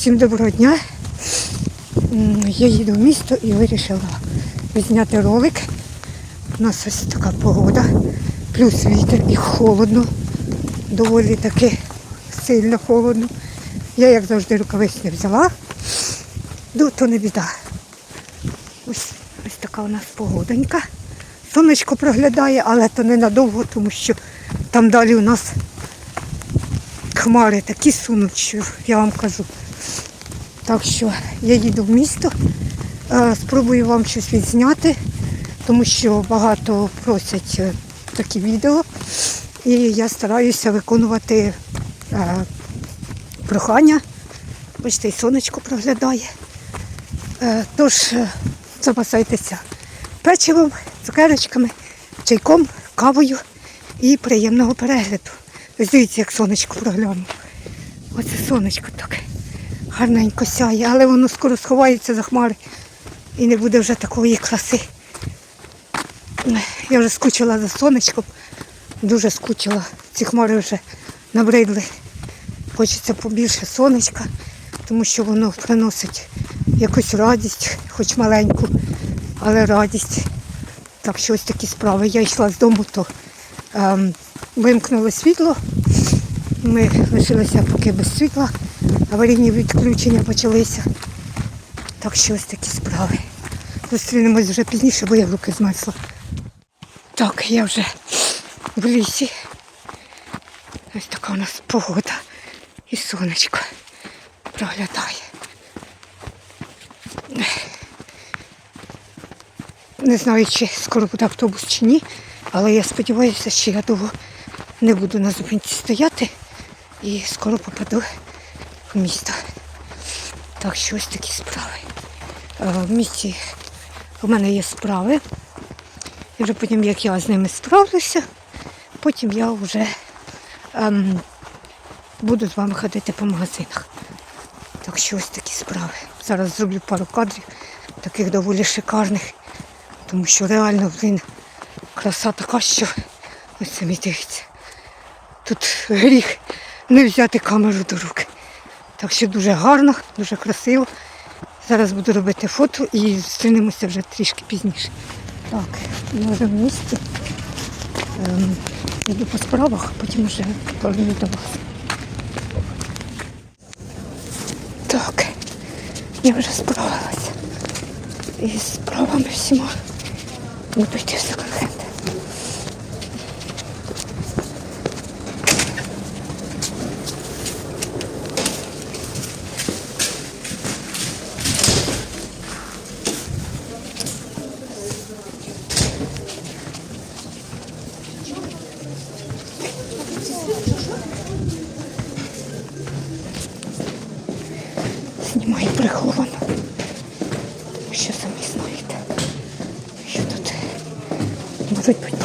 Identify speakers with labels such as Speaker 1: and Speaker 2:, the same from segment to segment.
Speaker 1: Всім доброго дня. Я їду в місто і вирішила зняти ролик. У нас ось така погода, плюс вітер і холодно. Доволі таки сильно холодно. Я, як завжди, рукавиць не взяла. Ну, то не біда. Ось, ось така у нас погодонька. Сонечко проглядає, але то ненадовго, тому що там далі у нас хмари такі сунуть, що я вам кажу. Так що я їду в місто, е, спробую вам щось відзняти, тому що багато просять е, такі відео. І я стараюся виконувати е, прохання. Бачите, і сонечко проглядає. Тож запасайтеся печивом, цукерочками, чайком, кавою і приємного перегляду. Дивіться, як сонечко проглянуло. Оце сонечко таке гарненько сяє, але воно скоро сховається за хмари і не буде вже такої краси. Я вже скучила за сонечком, дуже скучила. Ці хмари вже набридли. Хочеться побільше сонечка, тому що воно приносить якусь радість, хоч маленьку, але радість. Так що ось такі справи. Я йшла з дому, то ем, вимкнули світло. Ми лишилися поки без світла. Аварійні відключення почалися. Так що ось такі справи. Зустрінемось вже пізніше, бо я в руки змерзла. Так, я вже в лісі. Ось така у нас погода. І сонечко проглядає. Не знаю, чи скоро буде автобус чи ні, але я сподіваюся, що я довго не буду на зупинці стояти і скоро попаду в місто. Так що ось такі справи. Е, В місті у мене є справи. І вже потім, як я з ними справлюся, потім я вже ем, буду з вами ходити по магазинах. Так що ось такі справи. Зараз зроблю пару кадрів, таких доволі шикарних, тому що реально, блін, краса така, що ось самі дивіться. Тут гріх не взяти камеру до рук. Так що дуже гарно, дуже красиво. Зараз буду робити фото і зустрінемося вже трішки пізніше. Так, вже в місті. Ем, йду по справах, потім вже поверну до вас. Так, я вже справилася. Із справами всіма. Буду йти в. Знімаю приховано. Тому що самі знаєте, що тут? Можуть бути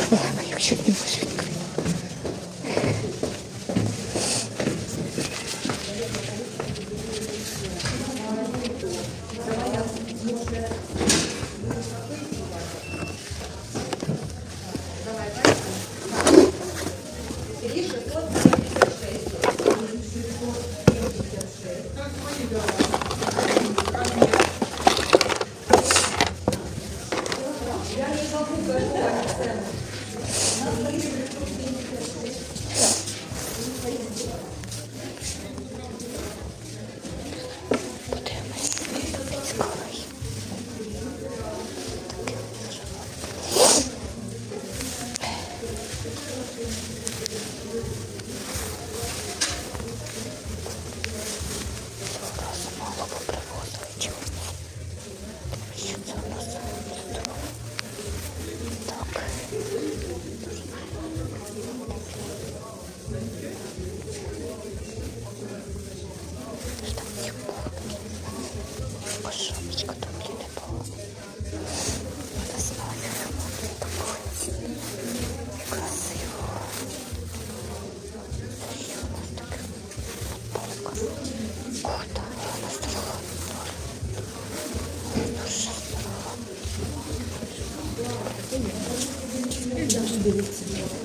Speaker 1: Там дивіться тут.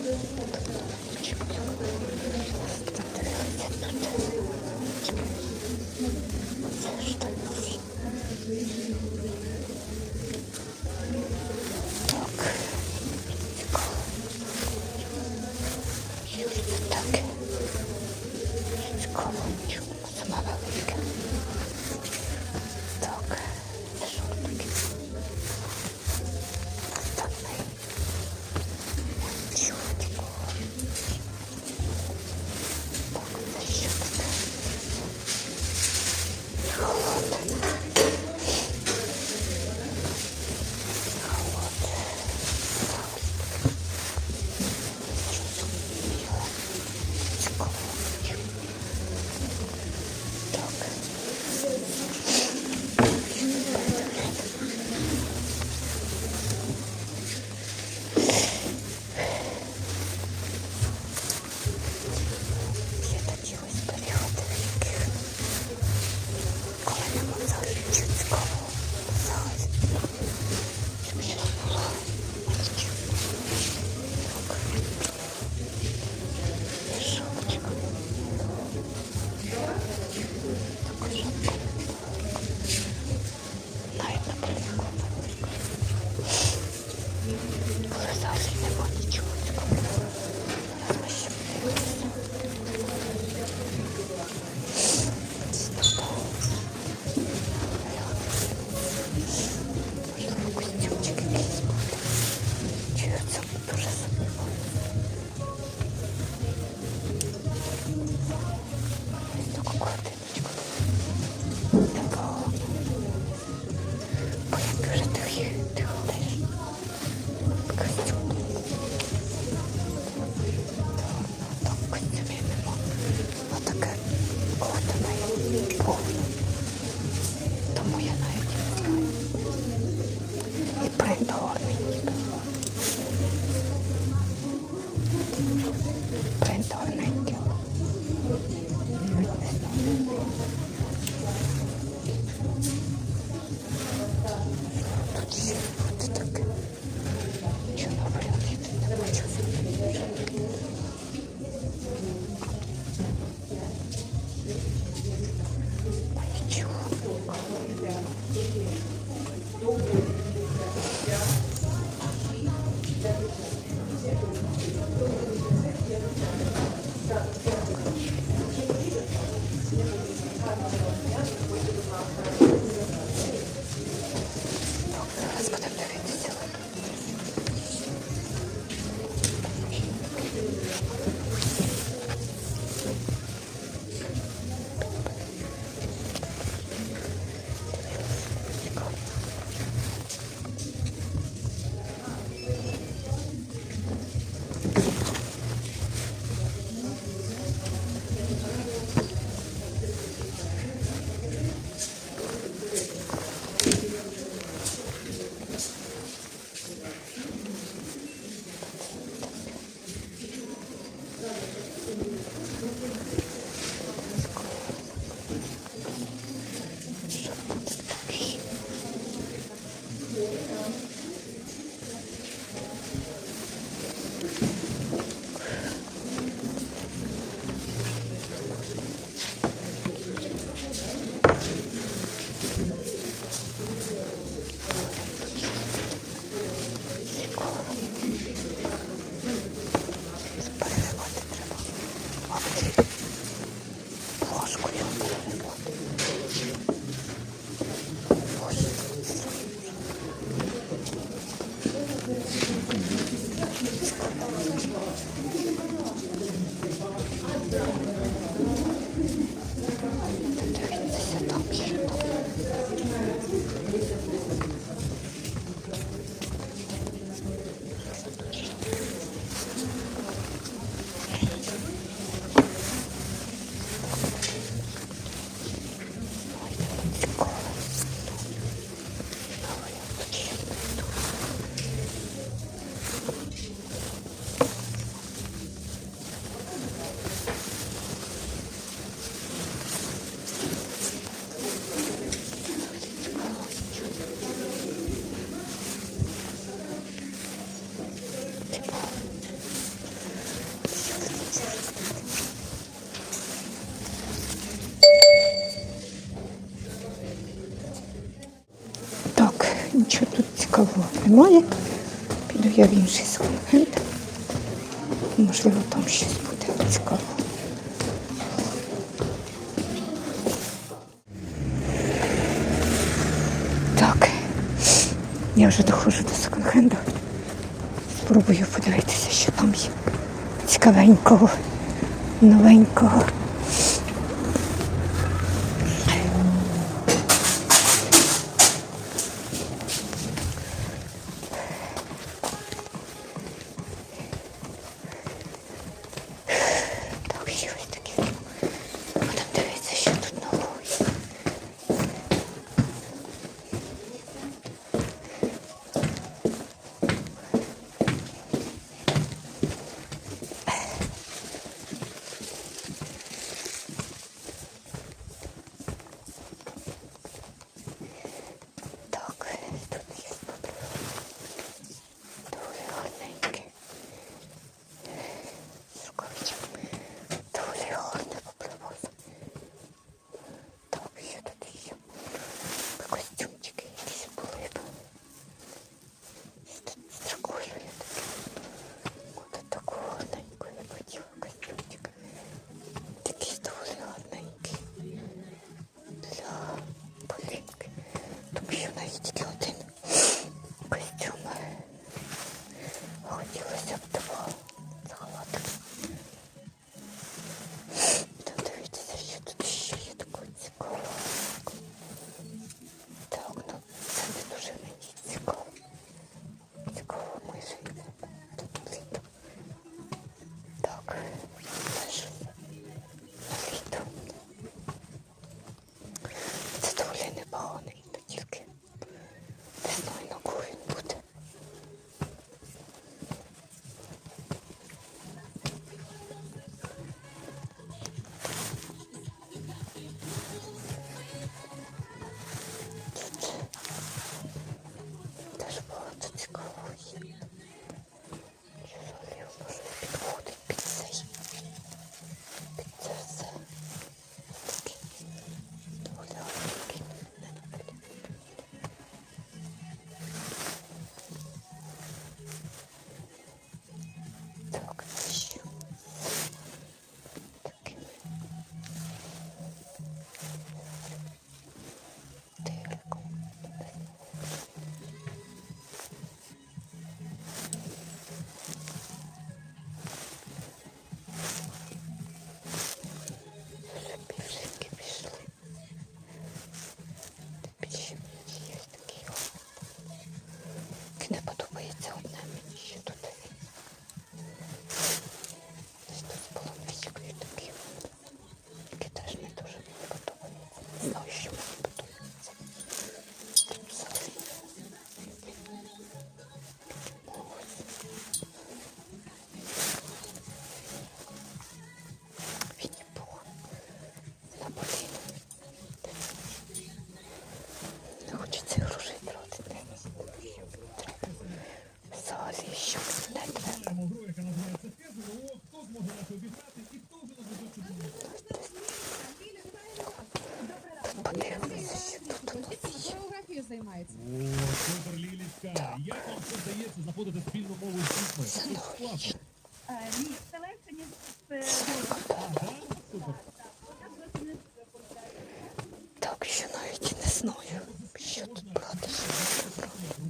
Speaker 1: немає. Піду я в інший секонд. Можливо, там щось буде цікаво. Так, я вже доходжу до секонд-хенду. Спробую подивитися, що там є цікавенького, новенького. ですか？весною. Що тут брати? Що тут брати?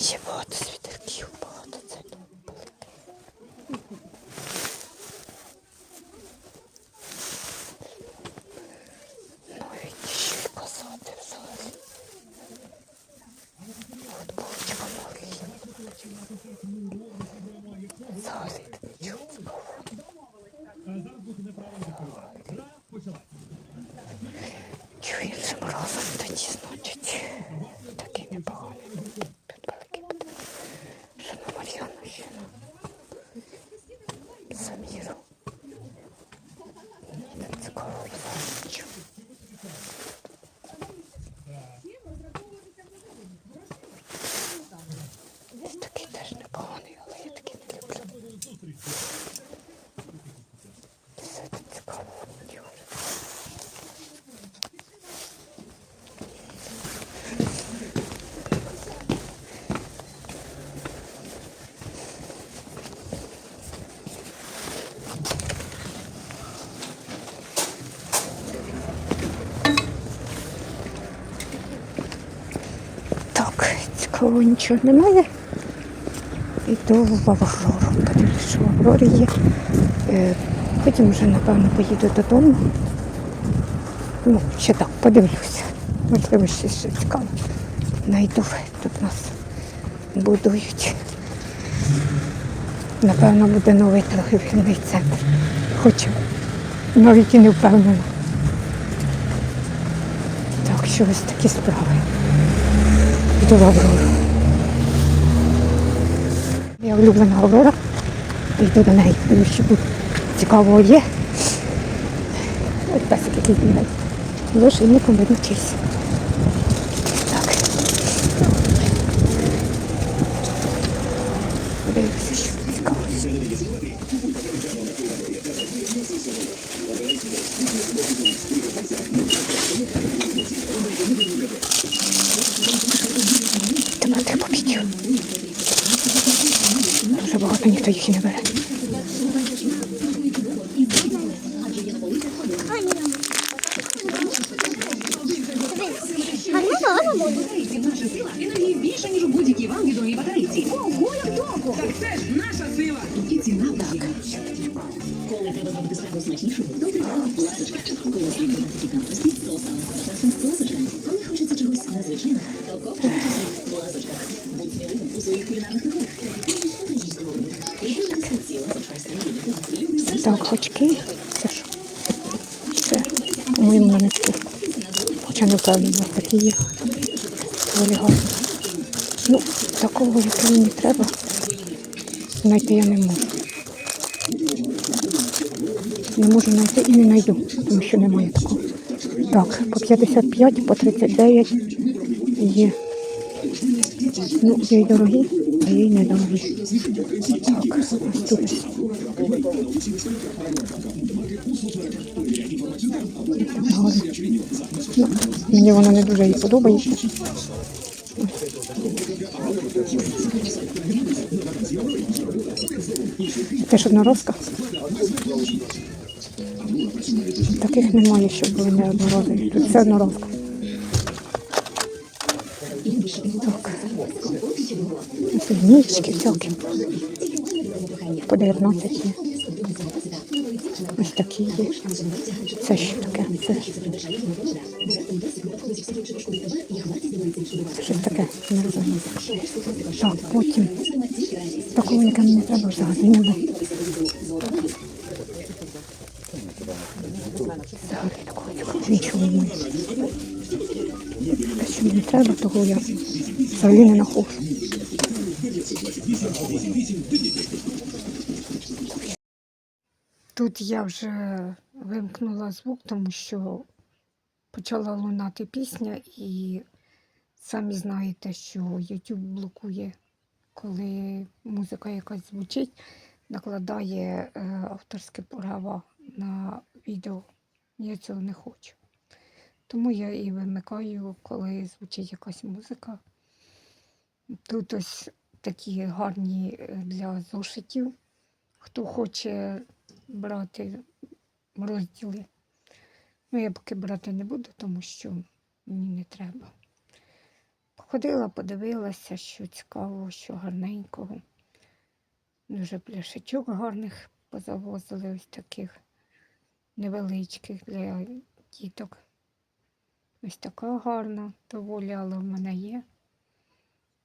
Speaker 1: Всего до свидания. Бахлову нічого немає. Іду в Бахлову, подивлюсь, що в Аврорі є. Е, потім вже, напевно, поїду додому. Ну, ще так, подивлюся. Можливо, ще щось цікаве. Найду, тут нас будують. Напевно, буде новий торгівельний центр. Хоча навіть і не впевнена. Так, що ось такі справи. Йду Аврору. Я улюблена Аврора. Йду до неї, тому що тут цікавого є. Ось песик який бігає. Лошадником видно чийсь. та їх і не бере.
Speaker 2: Наша сила енергії більше, ніж у будь-якій
Speaker 1: вам відомій батарейці. Ого, як довго! Так це ж є. Доволі гарні. Ну, такого, який мені треба, знайти я не можу. Не можу знайти і не знайду, тому що немає такого. Так, по 55, по 39 є. Ну, є й дорогі, а є й недорогі. Так, ось тут. ось. Гарно. Ну, мені вона не дуже їй подобається. Теж одноразка. Таких немає, щоб були не одноразові. Тут все одноразка. Ніжки всякі. По 19 є. Ось такі є. Це що таке? Це щось таке, не розумію. Так, потім. Такого, яке мені треба взагалі не було. Взагалі такого нічого немає. Те, що мені треба, того я взагалі не знаходжу. Тут я вже вимкнула звук, тому що почала лунати пісня, і самі знаєте, що YouTube блокує, коли музика якась звучить, накладає е, авторське право на відео. Я цього не хочу. Тому я і вимикаю, коли звучить якась музика. Тут ось такі гарні е, для зошитів. Хто хоче брати розділи. Ну, я поки брати не буду, тому що мені не треба. Походила, подивилася, що цікаво, що гарненького. Дуже пляшечок гарних позавозили ось таких невеличких для діток. Ось така гарна, доволі, але в мене є.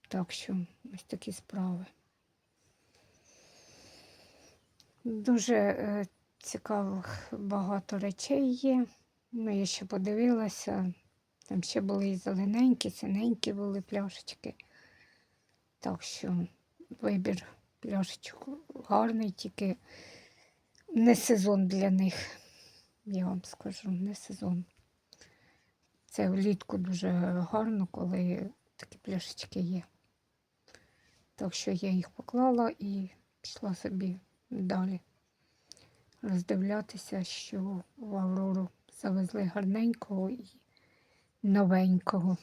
Speaker 1: Так що ось такі справи. Дуже е, цікавих багато речей є. Ну, я ще подивилася. Там ще були і зелененькі, синенькі були пляшечки. Так що вибір пляшечок гарний, тільки не сезон для них, я вам скажу, не сезон. Це влітку дуже гарно, коли такі пляшечки є. Так що я їх поклала і пішла собі далі роздивлятися, що в Аврору завезли гарненького і новенького.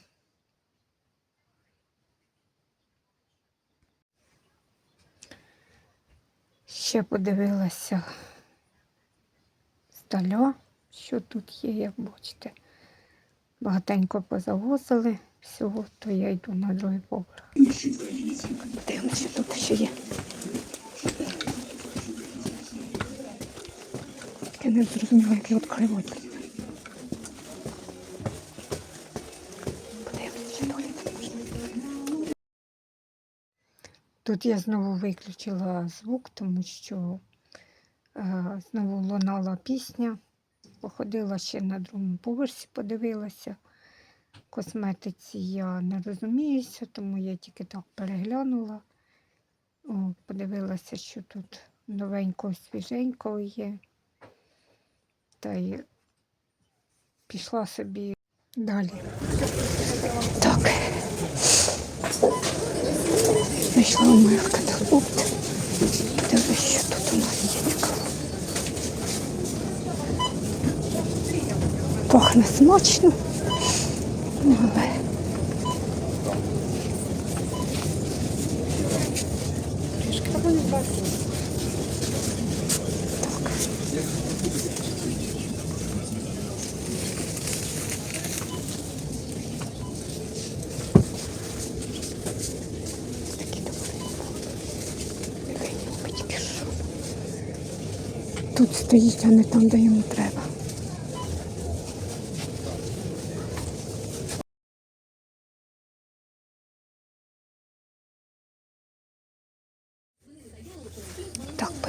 Speaker 1: Ще подивилася здаля, що тут є, як бачите. Багатенько позавозили всього, то я йду на другий поверх. Дивимося, тут ще є. Я не зрозуміла, як його відкривати. Тут я знову виключила звук, тому що е, знову лунала пісня. Походила ще на другому поверсі, подивилася. Косметиці я не розуміюся, тому я тільки так переглянула. О, подивилася, що тут новенького, свіженького є. Та й пішла собі далі. Так. Знайшла у моїх каталогт. Подивись, що тут у нас є цікаво. Пахне смачно. Добрі. Тільки що. Тут стоїть, а не там, де йому треба.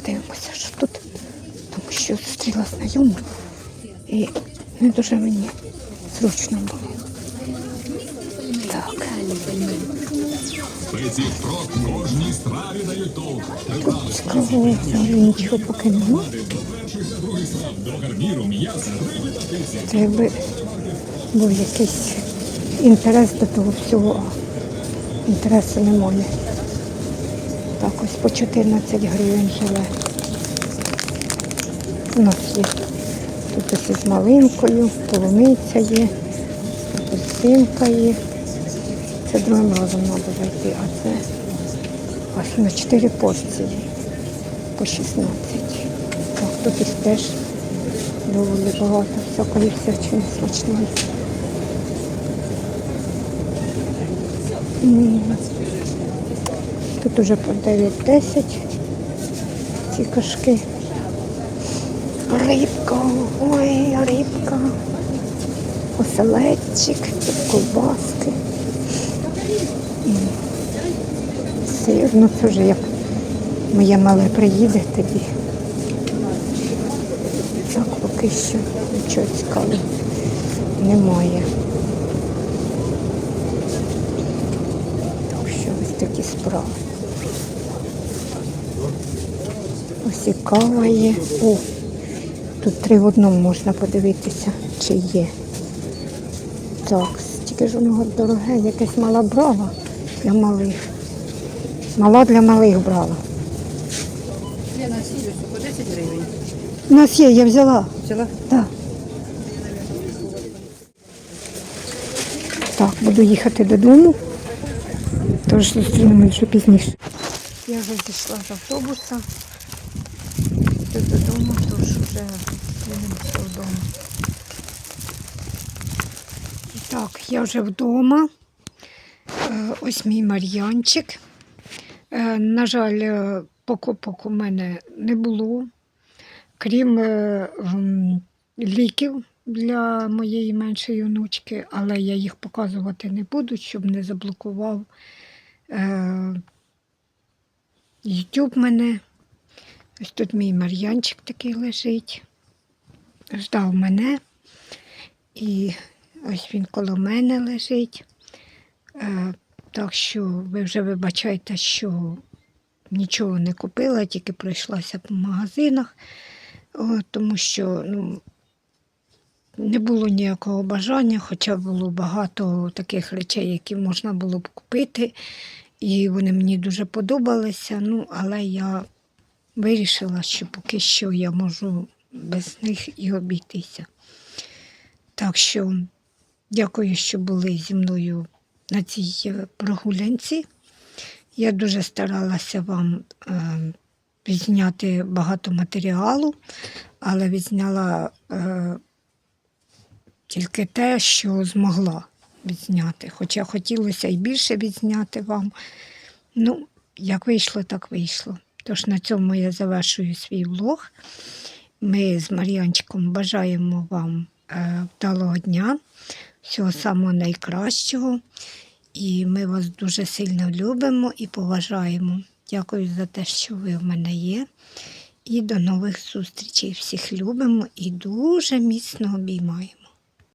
Speaker 1: подивимося, що тут. Тому що зустріла знайому. І не дуже мені зручно було. Так.
Speaker 3: Спеції про кожній страві дають толк.
Speaker 1: Цікаво, взагалі нічого поки нема. Це якби був якийсь інтерес до того всього. а Інтересу немає. Так, ось по 14 гривень живе. У нас є. Тут ось із малинкою, полуниця є, апельсинка є. Це другим разом треба зайти, а це аж на 4 порції по 16. Так, тут ось теж доволі багато всякої всячини смачної. Тут уже по 9-10 ці кашки. Рибка, ой, рибка. Оселедчик, ковбаски. Сир, ну це вже як моє мале приїде тоді. Так, поки що нічого цікавого немає. Так що ось такі справи. Ось і є. О, тут три в одному можна подивитися, чи є. Так, тільки ж воно дороге, якесь мала брала для малих. Мала для малих брала.
Speaker 4: Лена сілюся по 10 гривень.
Speaker 1: У нас є, я взяла.
Speaker 4: Взяла?
Speaker 1: Так. Так, буду їхати додому. Тож зустрінемось вже пізніше. Я вже зійшла з автобуса. Йду додому, тож вже зустрінемося вдома. І Так, я вже вдома. Е, Ось мій Мар'янчик. Е, На жаль, е, покупок у мене не було крім ліків для моєї меншої онучки, але я їх показувати не буду, щоб не заблокував YouTube мене. Ось тут мій Мар'янчик такий лежить. Ждав мене. І ось він коло мене лежить. Е, так що ви вже вибачайте, що нічого не купила, тільки пройшлася по магазинах. Тому що ну, не було ніякого бажання, хоча було багато таких речей, які можна було б купити, і вони мені дуже подобалися. Ну, але я вирішила, що поки що я можу без них і обійтися. Так що дякую, що були зі мною на цій е, прогулянці. Я дуже старалася вам е, відзняти багато матеріалу, але відзняла е, тільки те, що змогла відзняти. Хоча хотілося і більше відзняти вам. Ну, як вийшло, так вийшло. Тож на цьому я завершую свій влог. Ми з Мар'янчиком бажаємо вам е, вдалого дня, всього самого найкращого. І ми вас дуже сильно любимо і поважаємо. Дякую за те, що ви в мене є. І до нових зустрічей. Всіх любимо і дуже міцно обіймаємо.